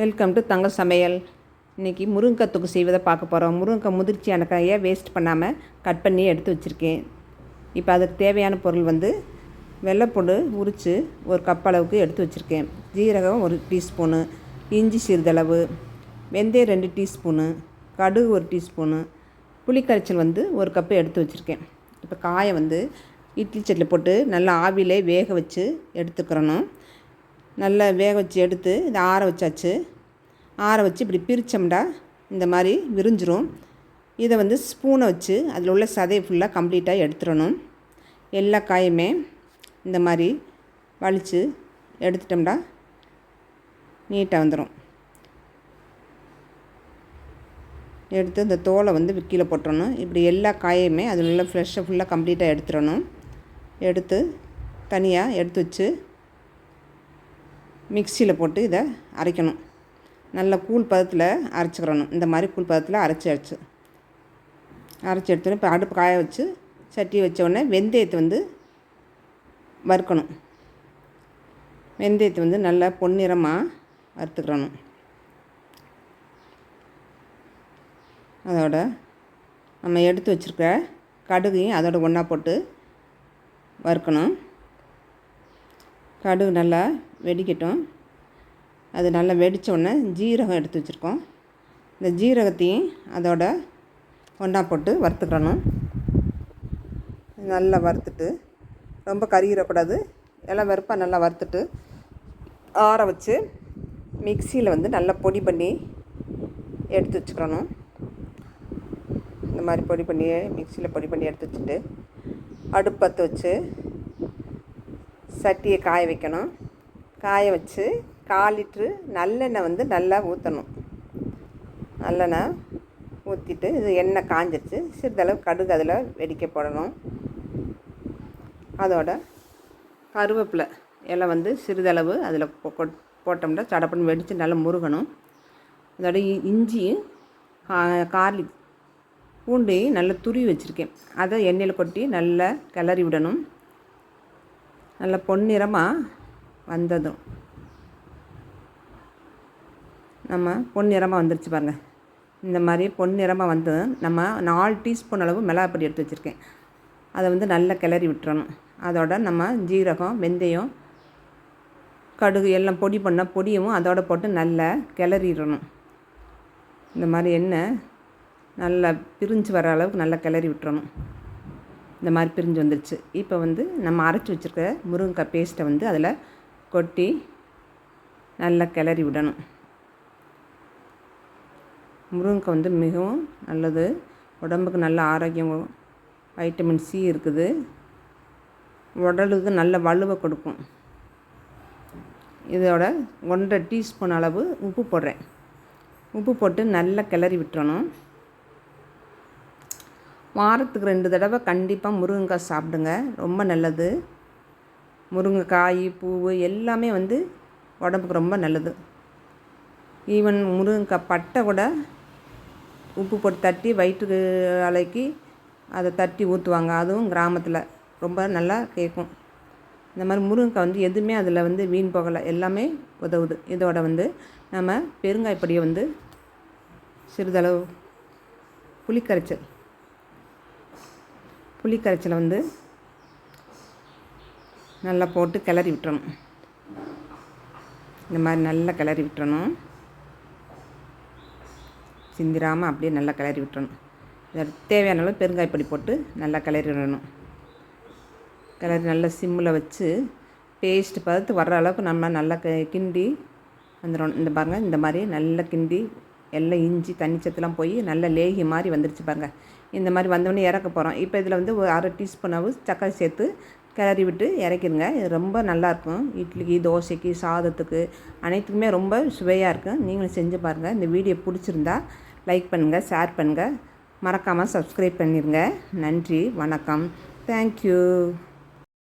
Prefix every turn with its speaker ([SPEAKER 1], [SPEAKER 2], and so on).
[SPEAKER 1] Welcome to தங்க சமையல் இன்றைக்கி முருங்கை தொக்கு செய்வதை பார்க்க போகிறோம் முருங்கை முதிர்ச்சியான காயை வேஸ்ட் பண்ணாமல் கட் பண்ணி எடுத்து வச்சுருக்கேன். இப்போ அதுக்கு தேவையான பொருள் வந்து வெள்ளைப்பூண்டு உரித்து ஒரு கப் அளவுக்கு எடுத்து வச்சுருக்கேன். ஜீரகம் ஒரு டீஸ்பூனு இஞ்சி சிறிதளவு வெந்தயம் ரெண்டு டீஸ்பூனு கடுகு ஒரு டீஸ்பூனு புளிக்கரைச்சல் வந்து ஒரு கப்பு எடுத்து வச்சுருக்கேன். இப்போ காயை வந்து இட்லி சட்டியில் போட்டு நல்லா ஆவியிலே வேக வச்சு எடுத்துக்கிறணும். நல்லா வேக வச்சு எடுத்து இதை ஆற வச்சாச்சு. ஆற வச்சு இப்படி பிரித்தோம்டா இந்த மாதிரி விரிஞ்சிரும். இதை வந்து ஸ்பூனை வச்சு அதில் உள்ள சதையை ஃபுல்லாக கம்ப்ளீட்டாக எடுத்துடணும். எல்லா காயுமே இந்த மாதிரி வலித்து எடுத்துட்டோம்டா நீட்டாக வந்துடும் எடுத்து இந்த தோலை வந்து கீழே போட்டுறணும். இப்படி எல்லா காயுமே அதில் உள்ள ஃப்ரெஷ்ஷை ஃபுல்லாக கம்ப்ளீட்டாக எடுத்துடணும். எடுத்து தனியாக எடுத்து வச்சு மிக்சியில் போட்டு இதை அரைக்கணும். நல்ல கூழ் பதத்தில் அரைச்சிக்கிறணும். இந்த மாதிரி கூழ் பதத்தில் அரைச்சி அரைச்சி. அரைச்சி எடுத்துகிட்டு இப்போ அடுப்பு காய வச்சு சட்டி வச்ச உடனே வெந்தயத்தை வந்து வறுக்கணும். வெந்தயத்தை வந்து நல்லா பொன்னிறமாக வறுத்துக்கிறணும். அதோட நம்ம எடுத்து வச்சுருக்க கடுகையும் அதோட ஒன்றா போட்டு வறுக்கணும். கடுகு நல்லா வெடிக்கட்டும். அது நல்லா வெடித்த உடனே ஜீரகம் எடுத்து வச்சுருக்கோம். இந்த ஜீரகத்தையும் அதோட ஒன்றா போட்டு வறுத்துக்கிறணும் நல்லா வறுத்துட்டு ரொம்ப கருகிடக்கூடாது. எல்லாம் வெறுப்பாக நல்லா வறுத்துட்டு ஆற வச்சு மிக்சியில் வந்து நல்லா பொடி பண்ணி எடுத்து வச்சுக்கிறணும் இந்த மாதிரி பொடி பண்ணி மிக்சியில் பொடி பண்ணி எடுத்து வச்சுட்டு அடுப்பத்து வச்சு சட்டியை காய வைக்கணும். காய வச்சு கால் லிட்ரு நல்லெண்ணெய் வந்து நல்லா ஊற்றணும் நல்லெண்ணெய் ஊற்றிட்டு இது எண்ணெய் காஞ்சிருச்சு. சிறிதளவு கடுகு அதில் வெடிக்க போடணும். அதோட கருவேப்பிலை இலை வந்து சிறிதளவு அதில் போட்டோம்னா சடப்புன்னு வெடித்து நல்லா முருகணும். அதோட இஞ்சியும் கார்லிக் பூண்டையும் நல்லா துருவி வச்சுருக்கேன். அதை எண்ணெயில் கொட்டி நல்லா கிளறி விடணும். நல்லா பொன்னிறமாக வந்ததும். நம்ம பொன்னிறமாக வந்துருச்சு பாருங்கள் இந்த மாதிரி பொன்னிறமாக வந்ததும் நம்ம நாலு டீஸ்பூன் அளவு மிளகாப்பொடி எடுத்து வச்சுருக்கேன். அதை வந்து நல்லா கிளறி விட்டுறணும். அதோட நம்ம ஜீரகம் வெந்தயம் கடுகு எல்லாம் பொடி பண்ண பொடியும் அதோட போட்டு நல்லா கிளறிடணும். இந்த மாதிரி எண்ணெய் நல்லா பிரிஞ்சு வர அளவுக்கு நல்லா கிளறி விட்டுறணும். இந்த மாதிரி பிரிஞ்சு வந்துருச்சு. இப்போ வந்து நம்ம அரைச்சி வச்சுருக்க முருங்கைக்காய் பேஸ்ட்டை வந்து அதில் கொட்டி நல்லா கிளறி விடணும். முருங்கைக்காய் வந்து மிகவும் நல்லது. உடம்புக்கு நல்ல ஆரோக்கியம் வைட்டமின் சி இருக்குது. உடலுக்கு நல்ல வலுவை கொடுக்கும். இதோட ஒன்றரை டீஸ்பூன் அளவு உப்பு போடுறேன். உப்பு போட்டு நல்லா கிளறி விட்டுறணும். வாரத்துக்கு ரெண்டு தடவை கண்டிப்பாக முருங்கைக்காய் சாப்பிடுங்க. ரொம்ப நல்லது. முருங்கைக்காய் பூ எல்லாமே வந்து உடம்புக்கு ரொம்ப நல்லது. ஈவன் முருங்கைக்காய் பட்டை கூட உப்பு போட்டு தட்டி வயிற்று அலைக்கு அதை தட்டி ஊற்றுவாங்க அதுவும் கிராமத்தில் ரொம்ப நல்லா கேட்கும் இந்த மாதிரி முருங்கைக்காய் வந்து எதுவுமே அதில் வந்து வீண் போகலை. எல்லாமே உதவுது. இதோட வந்து நம்ம பெருங்காய் பொடியை வந்து சிறிதளவு புளிக்கரைச்சல் புளிக்கரைச்சலை வந்து நல்லா போட்டு கிளறி விட்டுறணும். இந்த மாதிரி நல்லா கிளறி விட்டுறணும். சிந்திராமல் அப்படியே நல்லா கிளறி விட்டுறணும். தேவையான அளவு பெருங்காயப்பொடி போட்டு நல்லா கிளறி விடணும். கிளறி நல்லா சிம்மில் வச்சு பேஸ்ட் பார்த்து வர்ற அளவுக்கு நம்ம நல்லா கிண்டி வந்துடணும். இந்த பாருங்கள் இந்த மாதிரி நல்லா கிண்டி எல்லாம் இஞ்சி தண்ணிச்சத்துலாம் போய் நல்ல லேகி மாதிரி வந்துருச்சு பாருங்கள் இந்த மாதிரி வந்தோடனே இறக்க போகிறோம் இப்போ இதில் வந்து ஒரு அரை டீஸ்பூன் அளவு சக்கரை சேர்த்து கிளறி விட்டு இறக்கிடுங்க இது ரொம்ப நல்லாயிருக்கும் இட்லிக்கு தோசைக்கு சாதத்துக்கு அனைத்துக்குமே ரொம்ப சுவையாக இருக்கும். நீங்களும் செஞ்சு பாருங்கள் இந்த வீடியோ பிடிச்சிருந்தா லைக் பண்ணுங்கள் ஷேர் பண்ணுங்கள் மறக்காமல் சப்ஸ்கிரைப் பண்ணிடுங்க நன்றி வணக்கம். தேங்க்யூ.